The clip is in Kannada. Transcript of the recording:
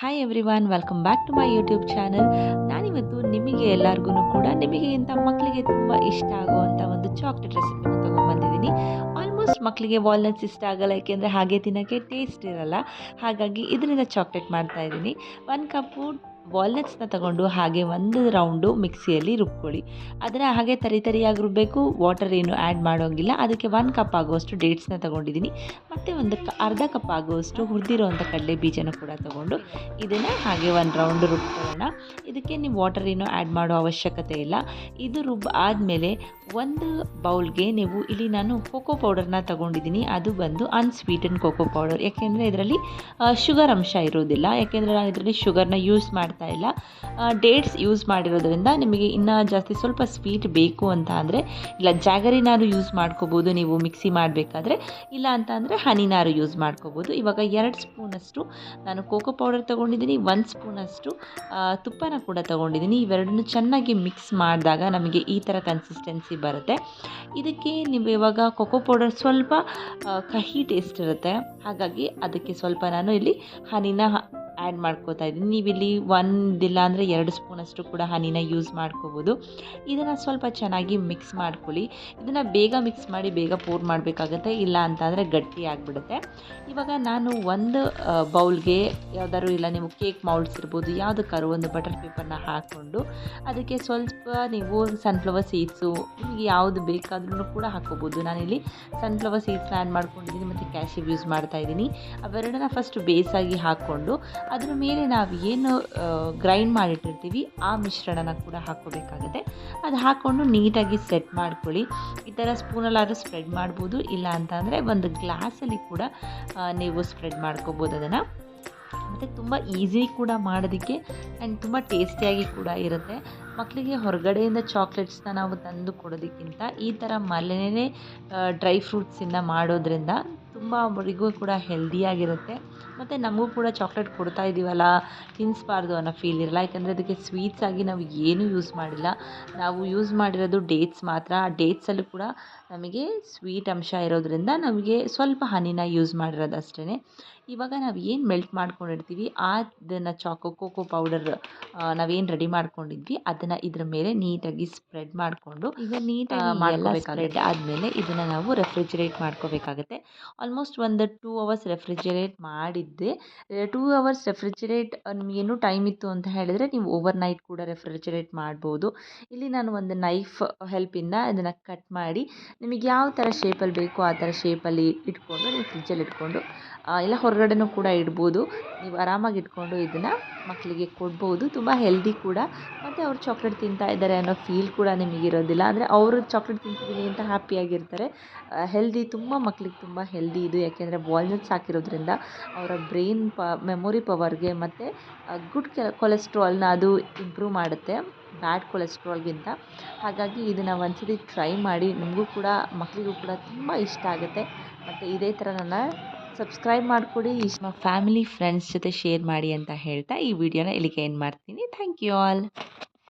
Hi everyone welcome back to my YouTube channel ನಾನಿವತ್ತು ನಿಮಗೆ ಎಲ್ಲರಿಗೂ ಕೂಡ ನಿಮಗೆ ಇಂಥ ಮಕ್ಕಳಿಗೆ ತುಂಬ ಇಷ್ಟ ಆಗುವಂಥ ಒಂದು ಚಾಕ್ಲೇಟ್ ರೆಸಿಪಿನ ತೊಗೊಂಡ್ಬಂದಿದ್ದೀನಿ. ಆಲ್ಮೋಸ್ಟ್ ಮಕ್ಕಳಿಗೆ ವಾಲ್ನಟ್ಸ್ ಇಷ್ಟ ಆಗಲ್ಲ, ಯಾಕೆಂದರೆ ಹಾಗೆ ತಿನ್ನೋಕ್ಕೆ ಟೇಸ್ಟ್ ಇರಲ್ಲ. ಹಾಗಾಗಿ ಇದರಿಂದ ಚಾಕ್ಲೇಟ್ ಮಾಡ್ತಾಯಿದ್ದೀನಿ ಒನ್ ಕಪ್ಪು ವಾಲ್ನಟ್ಸ್ನ ತಗೊಂಡು ಹಾಗೆ ಒಂದು ರೌಂಡು ಮಿಕ್ಸಿಯಲ್ಲಿ ರುಬ್ಕೊಳ್ಳಿ. ಅದನ್ನು ಹಾಗೆ ತರಿ ತರಿಯಾಗಿ ರುಬ್ಬಬೇಕು ವಾಟರ್ ಏನು ಆ್ಯಡ್ ಮಾಡೋಂಗಿಲ್ಲ. ಅದಕ್ಕೆ ಒನ್ ಕಪ್ ಆಗುವಷ್ಟು ಡೇಟ್ಸ್ನ ತಗೊಂಡಿದ್ದೀನಿ. ಮತ್ತು ಒಂದು ಅರ್ಧ ಕಪ್ ಆಗುವಷ್ಟು ಹುರಿದಿರೋವಂಥ ಕಡಲೆ ಬೀಜನ ಕೂಡ ತಗೊಂಡು ಇದನ್ನು ಹಾಗೆ ಒಂದು ರೌಂಡ್ ರುಬ್ಕೊಳ್ಳೋಣ. ಇದಕ್ಕೆ ನೀವು ವಾಟರ್ ಏನು ಆ್ಯಡ್ ಮಾಡೋ ಅವಶ್ಯಕತೆ ಇಲ್ಲ. ಇದು ರುಬ್ ಆದಮೇಲೆ ಒಂದು ಬೌಲ್ಗೆ ನೀವು ಇಲ್ಲಿ ನಾನು ಕೋಕೋ ಪೌಡರ್ನ ತಗೊಂಡಿದ್ದೀನಿ. ಅದು ಬಂದು ಅನ್ಸ್ವೀಟನ್ ಕೋಕೋ ಪೌಡರ್ ಯಾಕೆಂದರೆ ಇದರಲ್ಲಿ ಶುಗರ್ ಅಂಶ ಇರೋದಿಲ್ಲ ಯಾಕೆಂದರೆ ನಾನು ಇದರಲ್ಲಿ ಶುಗರ್ನ ಯೂಸ್ ಮಾಡ್ತಾ ಇಲ್ಲ. ಡೇಟ್ಸ್ ಯೂಸ್ ಮಾಡಿರೋದ್ರಿಂದ ನಿಮಗೆ ಇನ್ನೂ ಜಾಸ್ತಿ ಸ್ವಲ್ಪ ಸ್ವೀಟ್ ಬೇಕು ಅಂತ ಅಂದರೆ ಇಲ್ಲ ಜಾಗರಿನಾರು ಯೂಸ್ ಮಾಡ್ಕೋಬೋದು ನೀವು ಮಿಕ್ಸಿ ಮಾಡಬೇಕಾದ್ರೆ, ಇಲ್ಲ ಅಂತ ಅಂದರೆ ಹನಿನಾರು ಯೂಸ್ ಮಾಡ್ಕೋಬೋದು. ಇವಾಗ ಎರಡು ಸ್ಪೂನಷ್ಟು ನಾನು ಕೋಕೋ ಪೌಡರ್ ತೊಗೊಂಡಿದ್ದೀನಿ, ಒಂದು ಸ್ಪೂನಷ್ಟು ತುಪ್ಪನ ಕೂಡ ತೊಗೊಂಡಿದ್ದೀನಿ. ಇವೆರಡನ್ನು ಚೆನ್ನಾಗಿ ಮಿಕ್ಸ್ ಮಾಡಿದಾಗ ನಮಗೆ ಈ ಥರ ಕನ್ಸಿಸ್ಟೆನ್ಸಿ ಬರುತ್ತೆ. ಇದಕ್ಕೆ ನೀವು ಇವಾಗ ಕೋಕೋ ಪೌಡರ್ ಸ್ವಲ್ಪ ಕಹಿ ಟೇಸ್ಟ್ ಇರುತ್ತೆ. ಹಾಗಾಗಿ ಅದಕ್ಕೆ ಸ್ವಲ್ಪ ನಾನು ಇಲ್ಲಿ ಹನಿನ ಆ್ಯಡ್ ಮಾಡ್ಕೋತಾ ಇದ್ದೀನಿ ನೀವಿಲ್ಲಿ ಒಂದಿಲ್ಲ ಅಂದರೆ ಎರಡು ಸ್ಪೂನಷ್ಟು ಕೂಡ ಹನಿನ ಯೂಸ್ ಮಾಡ್ಕೋಬೋದು. ಇದನ್ನು ಸ್ವಲ್ಪ ಚೆನ್ನಾಗಿ ಮಿಕ್ಸ್ ಮಾಡ್ಕೊಳ್ಳಿ. ಇದನ್ನು ಬೇಗ ಮಿಕ್ಸ್ ಮಾಡಿ ಬೇಗ ಪೂರ್ ಮಾಡಬೇಕಾಗತ್ತೆ, ಇಲ್ಲ ಅಂತಂದರೆ ಗಟ್ಟಿ ಆಗಿಬಿಡುತ್ತೆ. ಇವಾಗ ನಾನು ಒಂದು ಬೌಲ್ಗೆ ಯಾವುದಾದ್ರು ಇಲ್ಲ ನೀವು ಕೇಕ್ ಮೌಲ್ಡ್ಸ್ ಇರ್ಬೋದು ಯಾವುದಕ್ಕಾದ್ರು ಒಂದು ಬಟರ್ ಪೇಪರ್ನ ಹಾಕ್ಕೊಂಡು ಅದಕ್ಕೆ ಸ್ವಲ್ಪ ನೀವು ಸನ್ಫ್ಲವರ್ ಸೀಡ್ಸು ನಿಮಗೆ ಯಾವುದು ಬೇಕಾದ್ರೂ ಕೂಡ ಹಾಕ್ಕೋಬೋದು. ನಾನಿಲ್ಲಿ ಸನ್ಫ್ಲವರ್ ಸೀಡ್ಸ್ನ ಆ್ಯಡ್ ಮಾಡ್ಕೊಂಡಿದ್ದೀನಿ ಕ್ಯಾಶಿವ್ ಯೂಸ್ ಮಾಡ್ತಾ ಇದ್ದೀನಿ. ಅವೆರಡನ್ನ ಫಸ್ಟ್ ಬೇಸಾಗಿ ಹಾಕ್ಕೊಂಡು, ಅದರ ಮೇಲೆ ನಾವು ಏನು ಗ್ರೈಂಡ್ ಮಾಡಿಟ್ಟಿರ್ತೀವಿ, ಆ ಮಿಶ್ರಣನ ಕೂಡ ಹಾಕ್ಕೋಬೇಕಾಗತ್ತೆ. ಅದು ಹಾಕ್ಕೊಂಡು ನೀಟಾಗಿ ಸೆಟ್ ಮಾಡ್ಕೊಳ್ಳಿ. ಈ ಥರ ಸ್ಪೂನಲ್ಲಾದರೂ ಸ್ಪ್ರೆಡ್ ಮಾಡ್ಬೋದು. ಇಲ್ಲ ಅಂತ ಅಂದರೆ ಒಂದು ಗ್ಲಾಸಲ್ಲಿ ಕೂಡ ನೀವು ಸ್ಪ್ರೆಡ್ ಮಾಡ್ಕೋಬೋದು ಅದನ್ನು. ಮತ್ತು ತುಂಬ ಈಸಿ ಕೂಡ ಮಾಡೋದಕ್ಕೆ ಆ್ಯಂಡ್ ತುಂಬ ಟೇಸ್ಟಿಯಾಗಿ ಕೂಡ ಇರುತ್ತೆ. ಮಕ್ಕಳಿಗೆ ಹೊರಗಡೆಯಿಂದ ಚಾಕ್ಲೇಟ್ಸ್ನ ನಾವು ತಂದು ಕೊಡೋದಕ್ಕಿಂತ ಈ ಥರ ಮನೆಯೇ ಡ್ರೈ ಫ್ರೂಟ್ಸಿಂದ ಮಾಡೋದ್ರಿಂದ ತುಂಬ ಅವರಿಗೂ ಕೂಡ ಹೆಲ್ದಿಯಾಗಿರುತ್ತೆ ಮತ್ತು ನಮಗೂ ಕೂಡ ಚಾಕ್ಲೇಟ್ ಕೊಡ್ತಾ ಇದ್ದೀವಲ್ಲ ತಿನ್ನಿಸ್ಬಾರ್ದು ಅನ್ನೋ ಫೀಲ್ ಇರಲ್ಲ. ಯಾಕಂದರೆ ಅದಕ್ಕೆ ಸ್ವೀಟ್ಸ್ ಆಗಿ ನಾವು ಏನೂ ಯೂಸ್ ಮಾಡಿಲ್ಲ. ನಾವು ಯೂಸ್ ಮಾಡಿರೋದು ಡೇಟ್ಸ್ ಮಾತ್ರ. ಆ ಡೇಟ್ಸಲ್ಲೂ ಕೂಡ ನಮಗೆ ಸ್ವೀಟ್ ಅಂಶ ಇರೋದ್ರಿಂದ ನಮಗೆ ಸ್ವಲ್ಪ ಹನಿನ ಯೂಸ್ ಮಾಡಿರೋದು ಅಷ್ಟೇ ಇವಾಗ ನಾವು ಏನು ಮೆಲ್ಟ್ ಮಾಡ್ಕೊಂಡಿರ್ತೀವಿ ಅದನ್ನು ಚಾಕೋ ಕೋಕೋ ಪೌಡರ್ ನಾವೇನು ರೆಡಿ ಮಾಡ್ಕೊಂಡಿದ್ವಿ ಅದನ್ನು ಇದ್ರ ಮೇಲೆ ನೀಟಾಗಿ ಸ್ಪ್ರೆಡ್ ಮಾಡಿಕೊಂಡು ಈಗ ನೀಟಾಗಿ ಎಲ್ಲ ಸ್ಪ್ರೆಡ್ ಆದಮೇಲೆ ಇದನ್ನು ನಾವು ರೆಫ್ರಿಜರೇಟ್ ಮಾಡ್ಕೋಬೇಕಾಗತ್ತೆ. ಆಲ್ಮೋಸ್ಟ್ ಒಂದು ಟೂ ಅವರ್ಸ್ ರೆಫ್ರಿಜರೇಟ್ ಮಾಡಿದ್ದೆ. ಟೂ ಅವರ್ಸ್ ರೆಫ್ರಿಜರೇಟ್ ನಿಮಗೇನು ಟೈಮ್ ಇತ್ತು ಅಂತ ಹೇಳಿದರೆ ನೀವು ಓವರ್ ನೈಟ್ ಕೂಡ ರೆಫ್ರಿಜರೇಟ್ ಮಾಡ್ಬೋದು. ಇಲ್ಲಿ ನಾನು ಒಂದು ನೈಫ್ ಹೆಲ್ಪಿಂದ ಅದನ್ನು ಕಟ್ ಮಾಡಿ, ನಿಮಗೆ ಯಾವ ಥರ ಶೇಪಲ್ಲಿ ಬೇಕೋ ಆ ಥರ ಶೇಪಲ್ಲಿ ಇಟ್ಕೊಂಡು ನೀವು ಫ್ರಿಜ್ಜಲ್ಲಿ ಇಟ್ಕೊಂಡು ಇಲ್ಲ ಹೊರಗಡೆನೂ ಕೂಡ ಇಡ್ಬೋದು. ನೀವು ಆರಾಮಾಗಿ ಇಟ್ಕೊಂಡು ಇದನ್ನು ಮಕ್ಕಳಿಗೆ ಕೊಡ್ಬೋದು. ತುಂಬ ಹೆಲ್ದಿ ಕೂಡ. ಮತ್ತು ಅವ್ರು ಚಾಕ್ಲೇಟ್ ತಿಂತಾ ಇದ್ದಾರೆ ಅನ್ನೋ ಫೀಲ್ ಕೂಡ ನಿಮಗಿರೋದಿಲ್ಲ ಅಂದರೆ ಅವರು ಚಾಕ್ಲೇಟ್ ತಿಂತಿದ್ದೀನಿ ಅಂತ ಹ್ಯಾಪಿಯಾಗಿರ್ತಾರೆ ಹೆಲ್ದಿ ತುಂಬ ಮಕ್ಳಿಗೆ ತುಂಬ ಹೆಲ್ದಿ ಇದು ಯಾಕೆಂದರೆ ವಾಲ್ನಟ್ಸ್ ಹಾಕಿರೋದ್ರಿಂದ ಅವರ ಬ್ರೈನ್ ಪ ಮೆಮೊರಿ ಪವರ್ಗೆ ಮತ್ತು ಗುಡ್ ಕೆ ಕೊಲೆಸ್ಟ್ರಾಲ್ನ ಅದು ಇಂಪ್ರೂವ್ ಮಾಡುತ್ತೆ ಬ್ಯಾಡ್ ಕೊಲೆಸ್ಟ್ರಾಲ್ಗಿಂತ ಹಾಗಾಗಿ ಇದನ್ನು ಒಂದ್ಸತಿ ಟ್ರೈ ಮಾಡಿ ನಿಮಗೂ ಕೂಡ ಮಕ್ಕಳಿಗೂ ಕೂಡ ತುಂಬ ಇಷ್ಟ ಆಗುತ್ತೆ. ಮತ್ತು ಇದೇ ಥರ ನನ್ನ ಸಬ್ಸ್ಕ್ರೈಬ್ ಮಾಡಿಕೊಡಿ ನಮ್ಮ ಫ್ಯಾಮಿಲಿ ಫ್ರೆಂಡ್ಸ್ ಜೊತೆ ಶೇರ್ ಮಾಡಿ ಅಂತ ಹೇಳ್ತಾ ಈ ವಿಡಿಯೋನ ಇಲ್ಲಿಗೆ ಏನು ಮಾಡ್ತೀನಿ. Thank you all